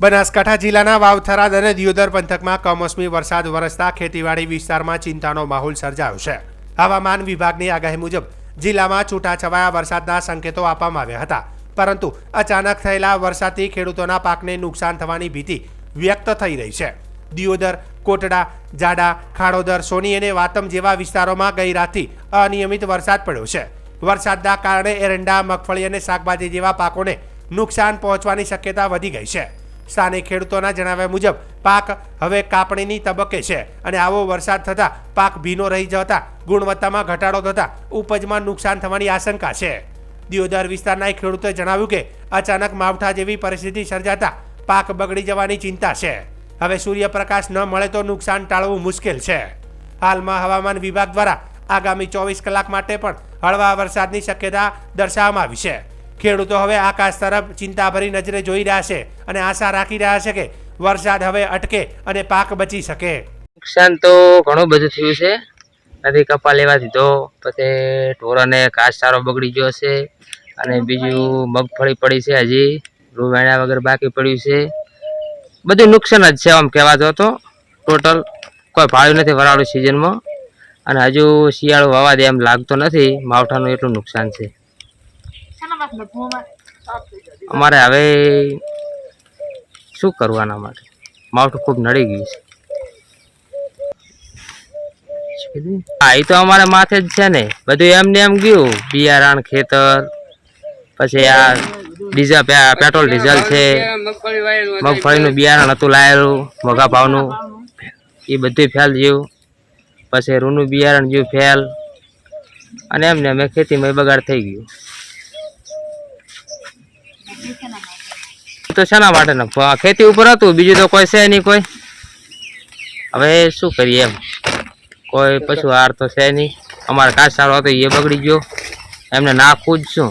બનાસકાંઠા જિલ્લાના વાવથરાદ અને દિયોદર પંથકમાં કમોસમી વરસાદ વરસતા ખેતીવાડી વિસ્તારમાં ચિંતાનો માહોલ સર્જાયો છે. હવામાન વિભાગની આગાહી મુજબ જિલ્લામાં છૂટાછવાયા વરસાદના સંકેતો આપવામાં આવ્યા હતા. પરંતુ અચાનક થયેલા વરસાદથી ખેડૂતોના પાકને નુકસાન થવાની ભીતિ વ્યક્ત થઈ રહી છે. દિયોદર, કોટડા, જાડા, ખાડોદર, સોની અને વાતમ જેવા વિસ્તારોમાં ગઈ રાતથી અનિયમિત વરસાદ પડ્યો છે. વરસાદના કારણે એરંડા, મગફળી અને શાકભાજી જેવા પાકોને નુકસાન પહોંચવાની શક્યતા વધી ગઈ છે. સ્થાનિક ખેડૂતોના જણાવ્યા મુજબ, પાક હવે કાપણીની તબક્કે છે અને આવો વરસાદ થતાં પાક ભીનો રહી જતા, ગુણવત્તામાં ઘટાડો થતાં ઉપજમાં નુકસાન થવાની આશંકા છે. દિયોદર વિસ્તારના એક ખેડૂતોએ જણાવ્યું કે, અચાનક માવઠા જેવી પરિસ્થિતિ સર્જાતા પાક બગડી જવાની ચિંતા છે. હવે સૂર્યપ્રકાશ ન મળે તો નુકસાન ટાળવું મુશ્કેલ છે. હાલમાં હવામાન વિભાગ દ્વારા આગામી ચોવીસ કલાક માટે પણ હળવા વરસાદની શક્યતા દર્શાવવામાં આવી છે. ખેડૂતો હવે આકાશ તરફ ચિંતાભરી નજરે જોઈ રહ્યા છે અને આશા રાખી રહ્યા છે કે વરસાદ હવે અટકે અને પાક બચી શકે. નુકસાન તો ઘણું બધું થયું છે. નથી કપા લેવા દીધો, પછી ઢોરાને ઘાસચારો બગડી ગયો છે. અને બીજું મગફળી પડી છે હજી રૂ વેણ્યા વગર બાકી પડ્યું છે. બધું નુકસાન જ છે આમ કહેવા જો તો. ટોટલ કોઈ ભાવ્યું નથી વરાળું સિઝનમાં અને હજુ શિયાળો વાવા દે એમ લાગતો નથી. માવઠાનું એટલું નુકસાન છે. અમારે હવે શું કરવાના માટે? માવઠું ખૂબ નડી ગયું છે. હા એ તો અમારે માથે જ છે ને. બધું એમને એમ ગયું બિયારણ ખેતર, પછી આ ડીઝલ પેટ્રોલ ડીઝલ છે, મગફળીનું બિયારણ હતું લાયેલું, મોઘા ભાવનું. એ બધું ફેલ ગયું. પછી રૂનું બિયારણ ગયું ફેલ. અને એમને અમે ખેતીમાં બગાડ થઈ ગયું. તો શેના માટે ખેતી ઉપર હતું, બીજું તો કોઈ છે નહીં કોઈ. હવે શું કરીએ એમ? કોઈ પશુ હાર તો છે નહીં. અમારે કાચ સારો હતો, એ બગડી ગયો. એમને નાખવું જ શું?